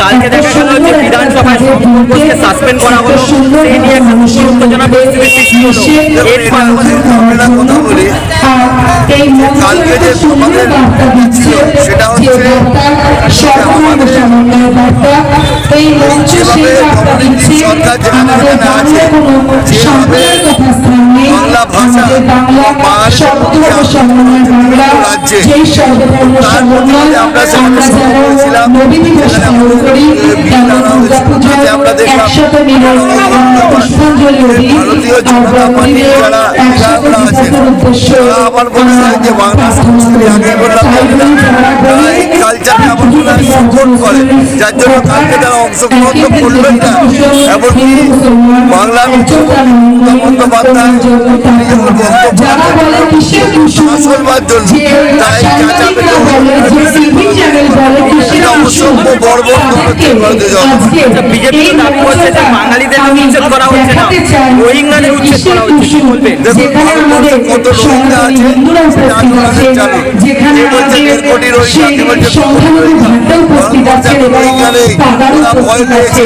কালকে দেখা গেল যে বিধানসভায় ঘোষকে সাসপেন্ড করা হলো। সেই নিয়ে উত্তেজনা পরিস্থিতি সৃষ্টি হলো। এর ফলে আমরা কথা বলি। আমাদের সেটা হচ্ছে সরকার যেখানে যেখানে আছে, যেভাবে বাংলা ভাষা বাঙালি রাজ্যে আমরা আমরা দেখলাম ভারতীয় জনতা পার্টির যারা বিধায়করা আছেন তারা আমার মনে যে বাংলা সংস্কৃতি আগে বললাম এই কালচারকে আমার মনে সাপোর্ট করে। যার জন্য কালকে তারা অংশগ্রহণ তো করবেন না এমনকি বাংলা মুখ্যমন্ত্রী মমতা বন্দ্যোপাধ্যায় আসলবার জন্য তাই অসম্ভ বর্বর হচ্ছে ভারতীয় জনতা বিজেপি তো দাবি করছে যে বাঙালিদের উচ্ছেদ করা হচ্ছে না। রোহিঙ্গাদের উচ্ছেদ করা হচ্ছে কি বলবেন দেখুন ভারতবর্ষে কত রোহিঙ্গা আছে সেটা আপনাদের জানেন যে বলছে দেড় কোটি রোহিঙ্গা কে বলছে দু কোটি রোহিঙ্গা ভারতবর্ষে এত রোহিঙ্গা নেই ওরা ভয় পেয়েছে।